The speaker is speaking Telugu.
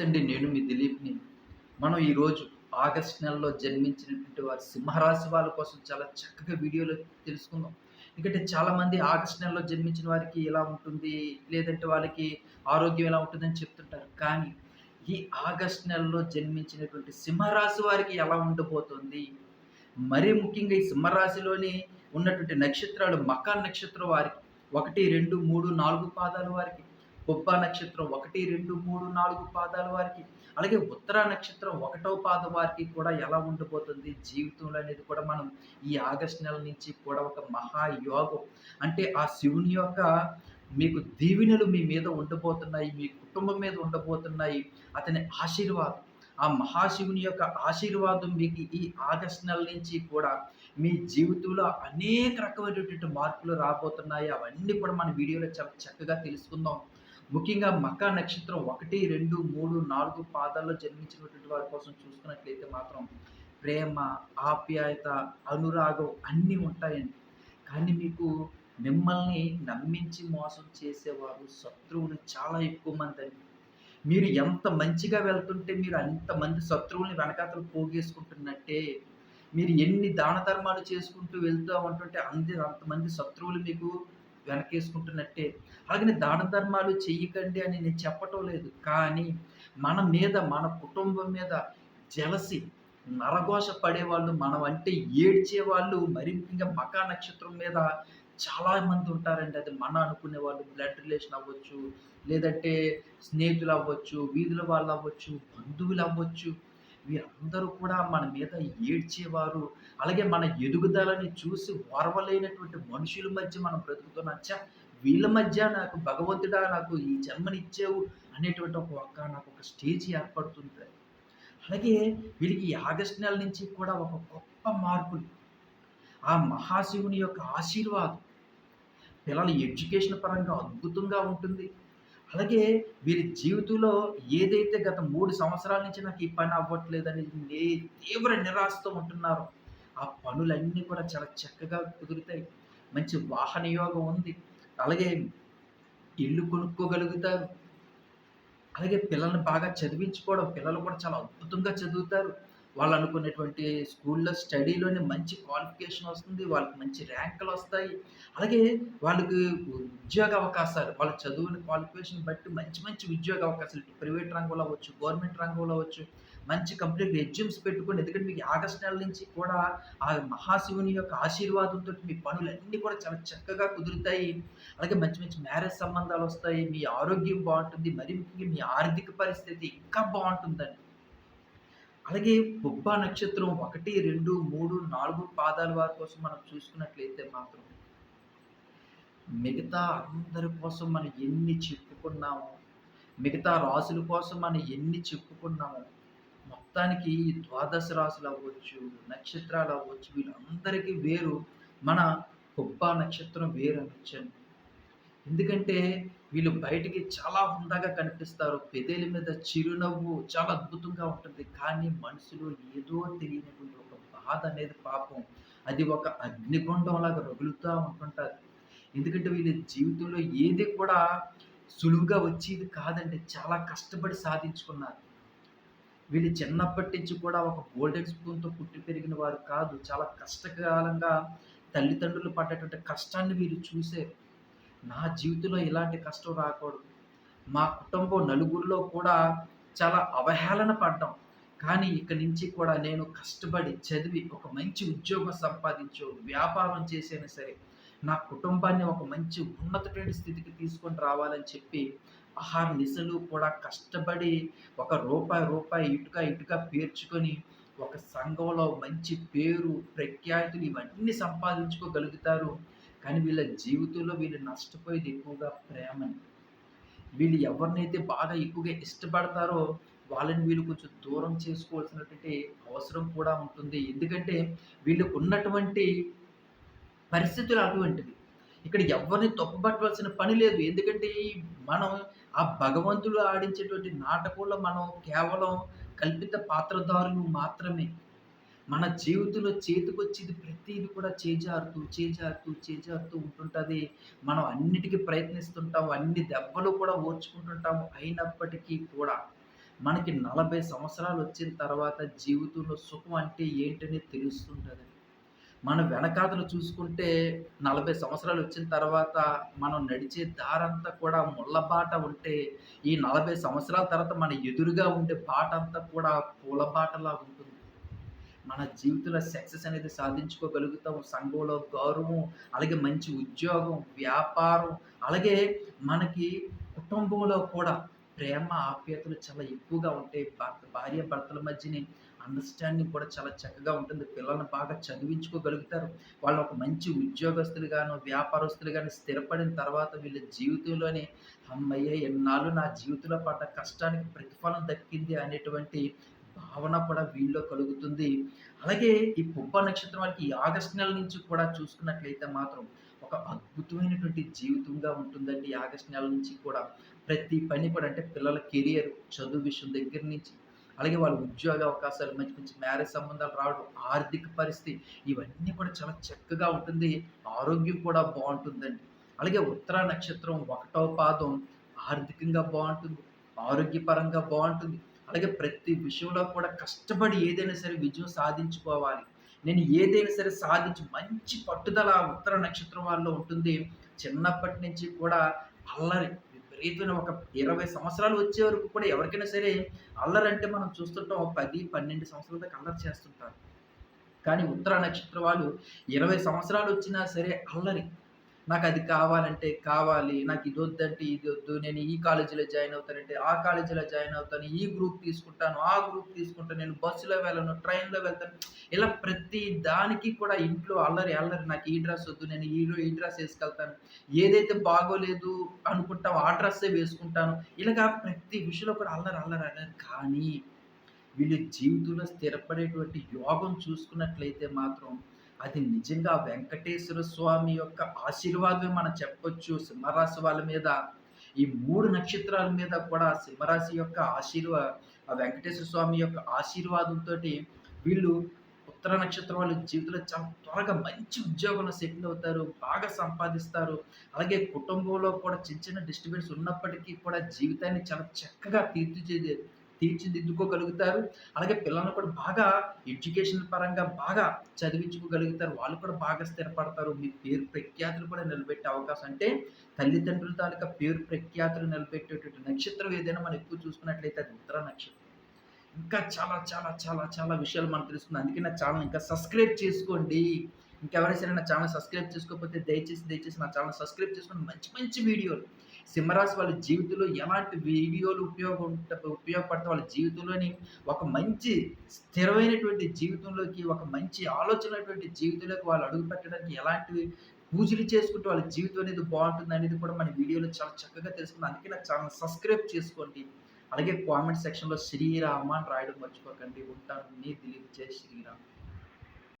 నమస్తే అండి నేను మీ దిలీప్ని. మనం ఈరోజు ఆగస్ట్ నెలలో జన్మించినటువంటి వారి సింహరాశి వాళ్ళ కోసం చాలా చక్కగా వీడియోలో తెలుసుకుందాం. ఎందుకంటే చాలామంది ఆగస్ట్ నెలలో జన్మించిన వారికి ఎలా ఉంటుంది లేదంటే వాళ్ళకి ఆరోగ్యం ఎలా ఉంటుందని చెప్తుంటారు. కానీ ఈ ఆగస్ట్ నెలలో జన్మించినటువంటి సింహరాశి వారికి ఎలా ఉండబోతుంది? మరీ ముఖ్యంగా ఈ సింహరాశిలోని ఉన్నటువంటి నక్షత్రాలు మకా నక్షత్రం వారికి ఒకటి రెండు మూడు నాలుగు పాదాల వారికి బొబ్బా నక్షత్రం ఒకటి రెండు మూడు నాలుగు పాదాల వారికి అలాగే ఉత్తర నక్షత్రం ఒకటో పాదం వారికి కూడా ఎలా ఉండిపోతుంది జీవితంలో అనేది కూడా మనం ఈ ఆగస్ట్ నెల నుంచి కూడా ఒక మహాయోగం. అంటే ఆ శివుని యొక్క మీకు దీవెనలు మీ మీద ఉండబోతున్నాయి మీ కుటుంబం మీద ఉండబోతున్నాయి అతని ఆశీర్వాదం. ఆ మహాశివుని యొక్క ఆశీర్వాదం మీకు ఈ ఆగస్ట్ నెల నుంచి కూడా మీ జీవితంలో అనేక రకమైనటువంటి మార్పులు రాబోతున్నాయి. అవన్నీ కూడా మన వీడియోలో చాలా చక్కగా తెలుసుకుందాం. ముఖ్యంగా మకా నక్షత్రం ఒకటి రెండు మూడు నాలుగు పాదాల్లో జన్మించినటువంటి వారి కోసం చూసుకున్నట్లయితే మాత్రం ప్రేమ ఆప్యాయత అనురాగం అన్నీ ఉంటాయండి. కానీ మీకు మిమ్మల్ని నమ్మించి మోసం చేసేవారు శత్రువులు చాలా ఎక్కువ మంది అండి. మీరు ఎంత మంచిగా వెళ్తుంటే మీరు అంతమంది శత్రువుల్ని వెనకాతలు పోగేసుకుంటున్నట్టే మీరు ఎన్ని దాన ధర్మాలు చేసుకుంటూ వెళ్తూ ఉంటుంటే అంతే అంతమంది శత్రువులు మీకు వెనకేసుకుంటున్నట్టే. అలాగని దాన ధర్మాలు చెయ్యకండి అని నేను చెప్పటం లేదు. కానీ మన మీద మన కుటుంబం మీద జలసి నరఘోష పడేవాళ్ళు మనం అంటే ఏడ్చే వాళ్ళు మరి ఇంకా మకా నక్షత్రం మీద చాలా మంది ఉంటారండి. అది మన అనుకునే వాళ్ళు బ్లడ్ రిలేషన్ అవ్వచ్చు లేదంటే స్నేహితులు అవ్వచ్చు వీధుల వాళ్ళు అవ్వచ్చు బంధువులు అవ్వచ్చు. వీరందరూ కూడా మన మీద ఏడ్చేవారు. అలాగే మన ఎదుగుదలని చూసి ఓర్వలేనటువంటి మనుషుల మధ్య మనం బ్రతుకుతున్నా. వీళ్ళ మధ్య నాకు భగవంతుడా నాకు ఈ జన్మనిచ్చావు అనేటువంటి ఒక ఒక్క నాకు ఒక స్టేజ్ ఏర్పడుతుంది. అలాగే వీరికి ఆగస్ట్ నెల నుంచి కూడా ఒక గొప్ప మార్పులు. ఆ మహాశివుని యొక్క ఆశీర్వాదం. పిల్లల ఎడ్యుకేషన్ పరంగా అద్భుతంగా ఉంటుంది. అలాగే వీరి జీవితంలో ఏదైతే గత మూడు సంవత్సరాల నుంచి నాకు ఈ పని అవ్వట్లేదని నే తీవ్ర నిరాశతో ఉంటున్నారో. ఆ పనులన్నీ కూడా చాలా చక్కగా కుదురుతాయి. మంచి వాహన యోగం ఉంది. అలాగే ఇల్లు కొనుక్కోగలుగుతారు. అలాగే పిల్లల్ని బాగా చదివించుకోవడం పిల్లలు కూడా చాలా అద్భుతంగా చదువుతారు. వాళ్ళు అనుకునేటువంటి స్కూల్లో స్టడీలోనే మంచి క్వాలిఫికేషన్ వస్తుంది వాళ్ళకి మంచి ర్యాంకులు వస్తాయి. అలాగే వాళ్ళకి ఉద్యోగ అవకాశాలు వాళ్ళ చదువుని క్వాలిఫికేషన్ బట్టి మంచి మంచి ఉద్యోగ అవకాశాలు ప్రైవేట్ రంగంలో అవ్వచ్చు గవర్నమెంట్ రంగంలో అవ్వచ్చు. మంచి కంప్లీట్ ఎగ్జామ్స్ పెట్టుకొని ఎందుకంటే మీకు ఆగస్ట్ నెల నుంచి కూడా ఆ మహాశివుని యొక్క ఆశీర్వాదంతో మీ పనులన్నీ కూడా చాలా చక్కగా కుదురుతాయి. అలాగే మంచి మంచి మ్యారేజ్ సంబంధాలు వస్తాయి. మీ ఆరోగ్యం బాగుంటుంది. మరి మీ ఆర్థిక పరిస్థితి ఇంకా బాగుంటుందండి. అలాగే బొబ్బా నక్షత్రం ఒకటి రెండు మూడు నాలుగు పాదాల వారి కోసం మనం చూసుకున్నట్లయితే మాత్రం మిగతా అందరి కోసం మనం ఎన్ని చెప్పుకున్నాము మిగతా రాసుల కోసం మనం ఎన్ని చెప్పుకున్నాము మొత్తానికి ద్వాదశ రాసులు అవ్వచ్చు నక్షత్రాలు అవ్వచ్చు వీళ్ళందరికీ వేరు. మన బొబ్బా నక్షత్రం వేరు అనిపించండి ఎందుకంటే వీళ్ళు బయటికి చాలా హుందాగా కనిపిస్తారు. పెదేలి మీద చిరునవ్వు చాలా అద్భుతంగా ఉంటుంది. కానీ మనసులో ఏదో తెలియనటువంటి ఒక బాధ అనేది పాపం. అది ఒక అగ్నిగుండంలాగా రగులుతూ ఉంటుంటారు ఎందుకంటే వీళ్ళ జీవితంలో ఏది కూడా సులువుగా వచ్చేది కాదండి. చాలా కష్టపడి సాధించుకున్నారు. వీళ్ళు చిన్నప్పటి నుంచి కూడా ఒక గోల్డెన్ స్పూన్తో పుట్టి పెరిగిన వారు కాదు. చాలా కష్టకాలంగా తల్లిదండ్రులు పడ్డటువంటి కష్టాన్ని వీరు చూసారు నా జీవితంలో ఇలాంటి కష్టం రాకూడదు. మా కుటుంబం నలుగురిలో కూడా చాలా అవహేళన పడ్డాం. కానీ ఇక్కడి నుంచి కూడా నేను కష్టపడి చదివి ఒక మంచి ఉద్యోగం సంపాదించు వ్యాపారం చేసైనా సరే నా కుటుంబాన్ని ఒక మంచి ఉన్నతమైన స్థితికి తీసుకొని రావాలని చెప్పి ఆహార నిశలు కూడా కష్టపడి ఒక రూపాయి రూపాయి ఇటుక ఇటుక పేర్చుకొని ఒక సంఘంలో మంచి పేరు ప్రఖ్యాతులు ఇవన్నీ సంపాదించుకోగలుగుతారు. కానీ వీళ్ళ జీవితంలో వీళ్ళు నష్టపోయేది ఎక్కువగా ప్రేమని వీళ్ళు ఎవరినైతే బాగా ఎక్కువగా ఇష్టపడతారో వాళ్ళని వీళ్ళు కొంచెం దూరం చేసుకోవాల్సినటువంటి అవసరం కూడా ఉంటుంది. ఎందుకంటే వీళ్ళకు ఉన్నటువంటి పరిస్థితులు అటువంటివి. ఇక్కడ ఎవరిని తప్పుపట్టవలసిన పని లేదు. ఎందుకంటే మనం ఆ భగవంతుడు ఆడించేటువంటి నాటకంలో మనం కేవలం కల్పిత పాత్రధారులు మాత్రమే. మన జీవితంలో చేతికొచ్చేది ప్రతిది కూడా చేజారుతూ చేజారుతూ చేజారుతూ ఉంటుంటుంది. మనం అన్నిటికీ ప్రయత్నిస్తుంటాము అన్ని దెబ్బలు కూడా ఓర్చుకుంటుంటాము అయినప్పటికీ కూడా. మనకి 40 సంవత్సరాలు వచ్చిన తర్వాత జీవితంలో సుఖం అంటే ఏంటని తెలుస్తుంటుంది. మన వెనకాతలు చూసుకుంటే 40 సంవత్సరాలు వచ్చిన తర్వాత మనం నడిచే దారంతా కూడా ముళ్ళబాట ఉంటే, ఈ 40 సంవత్సరాల తర్వాత మన ఎదురుగా ఉండే బాటంతా కూడా పూలబాటలా ఉంటుంది. మన జీవితంలో సక్సెస్ అనేది సాధించుకోగలుగుతాం. సంఘంలో గౌరవం, అలాగే మంచి ఉద్యోగం, వ్యాపారం, అలాగే మనకి కుటుంబంలో కూడా ప్రేమ, ఆప్యాయతలు చాలా ఎక్కువగా ఉంటాయి. భర్త భార్య భర్తల మధ్యని అండర్‌స్టాండింగ్ కూడా చాలా చక్కగా ఉంటుంది. పిల్లల్ని బాగా చదివించుకోగలుగుతారు. వాళ్ళు ఒక మంచి ఉద్యోగస్తులు గాను వ్యాపారస్తులు కానీ స్థిరపడిన తర్వాత వీళ్ళ జీవితంలోని అమ్మయ్య ఎన్నాళ్ళు నా జీవితంలో పడ్డ కష్టానికి ప్రతిఫలం దక్కింది అనేటువంటి భావన కూడా వీళ్ళలో కలుగుతుంది. అలాగే ఈ పుబ్బ నక్షత్రం వారికి ఈ నెల నుంచి కూడా చూసుకున్నట్లయితే మాత్రం ఒక అద్భుతమైనటువంటి జీవితంగా ఉంటుందండి. ఈ నెల నుంచి కూడా ప్రతి పని కూడా అంటే పిల్లల కెరియర్, చదువు విషయం దగ్గర నుంచి అలాగే వాళ్ళ ఉద్యోగ అవకాశాలు, మంచి మంచి మ్యారేజ్ సంబంధాలు రావడం, ఆర్థిక పరిస్థితి ఇవన్నీ కూడా చాలా చక్కగా ఉంటుంది. ఆరోగ్యం కూడా బాగుంటుందండి అలాగే ఉత్తర నక్షత్రం ఒకటో పాదం ఆర్థికంగా బాగుంటుంది ఆరోగ్యపరంగా బాగుంటుంది అలాగే ప్రతి విషయంలో కూడా కష్టపడి ఏదైనా సరే విజయం సాధించుకోవాలి. నేను ఏదైనా సరే సాధించి మంచి పట్టుదల ఉత్తర నక్షత్రం వాళ్ళలో ఉంటుంది. చిన్నప్పటి నుంచి కూడా అల్లరి విపరీతమైన ఒక 20 సంవత్సరాలు వచ్చే వరకు కూడా ఎవరికైనా సరే అల్లరంటే మనం చూస్తుంటాం 10, 12 సంవత్సరాల దాకా అల్లరి చేస్తుంటారు. కానీ ఉత్తర నక్షత్రం వాళ్ళు 20 సంవత్సరాలు వచ్చినా సరే అల్లరి. నాకు అది కావాలంటే కావాలి. నాకు ఇది వద్దంటే ఇది వద్దు నేను ఈ కాలేజీలో జాయిన్ అవుతానంటే ఆ కాలేజీలో జాయిన్ అవుతాను. ఈ గ్రూప్ తీసుకుంటాను. ఆ గ్రూప్ తీసుకుంటాను. నేను బస్సులో వెళ్ళను. ట్రైన్‌లో వెళ్తాను. ఇలా ప్రతి దానికి కూడా ఇంట్లో అల్లరి అల్లరి. నాకు ఈ డ్రెస్ వద్దు. నేను ఈ ఈ డ్రెస్ వేసుకెళ్తాను ఏదైతే బాగోలేదు అనుకుంటామో ఆ డ్రెస్సే వేసుకుంటాను. ఇలాగా ప్రతి విషయంలో కూడా అల్లరి అల్లరి అల్లరి. కానీ వీళ్ళ జీవితంలో స్థిరపడేటువంటి యోగం చూసుకున్నట్లయితే మాత్రం అది నిజంగా వెంకటేశ్వర స్వామి యొక్క ఆశీర్వాదమే మనం చెప్పొచ్చు సింహరాశి వాళ్ళ మీద. ఈ మూడు నక్షత్రాల మీద కూడా సింహరాశి యొక్క ఆశీర్వా వెంకటేశ్వర స్వామి యొక్క ఆశీర్వాదంతో వీళ్ళు ఉత్తర నక్షత్రం వాళ్ళ జీవితంలో చాలా త్వరగా మంచి ఉద్యోగంలో సెటిల్ అవుతారు. బాగా సంపాదిస్తారు. అలాగే కుటుంబంలో కూడా చిన్న చిన్న డిస్టర్బెన్స్ ఉన్నప్పటికీ కూడా జీవితాన్ని చాలా చక్కగా తీర్చిదిద్దే తీర్చిదిద్దుకోగలుగుతారు. అలాగే పిల్లలను కూడా బాగా ఎడ్యుకేషన్ పరంగా బాగా చదివించుకోగలుగుతారు. వాళ్ళు కూడా బాగా స్థిరపడతారు. మీ పేరు ప్రఖ్యాతులు కూడా నిలబెట్టే అవకాశం అంటే తల్లిదండ్రుల తాలూకా పేరు ప్రఖ్యాతులు నిలబెట్టేటువంటి నక్షత్రం ఏదైనా మనం ఎక్కువ చూసుకున్నట్లయితే అది ఉత్తర నక్షత్రం. ఇంకా చాలా చాలా చాలా చాలా విషయాలు మనం తెలుసుకుందాం. అందుకే నా ఛానల్ ఇంకా సబ్స్క్రైబ్ చేసుకోండి. ఇంకెవరైనా సరే నా ఛానల్ సబ్స్క్రైబ్ చేసుకోకపోతే దయచేసి దయచేసి నా ఛానల్ సబ్స్క్రైబ్ చేసుకోండి మంచి మంచి వీడియోలు సింహరాశి వాళ్ళ జీవితంలో ఎలాంటి వీడియోలు ఉపయోగ ఉంట ఉపయోగపడతాయి వాళ్ళ జీవితంలోని ఒక మంచి స్థిరమైనటువంటి జీవితంలోకి ఒక మంచి ఆలోచనటువంటి జీవితంలోకి వాళ్ళు అడుగు పెట్టడానికి ఎలాంటివి పూజలు చేసుకుంటూ వాళ్ళ జీవితం అనేది బాగుంటుంది అనేది కూడా మన వీడియోలో చాలా చక్కగా తెలుసుకున్నాం అందుకే నా ఛానల్ సబ్స్క్రైబ్ చేసుకోండి. అలాగే కామెంట్ సెక్షన్‌లో శ్రీరామ అని రాయడం మర్చిపోకండి. ఉంటాను. మీ దిలీప్. జై శ్రీరామ్.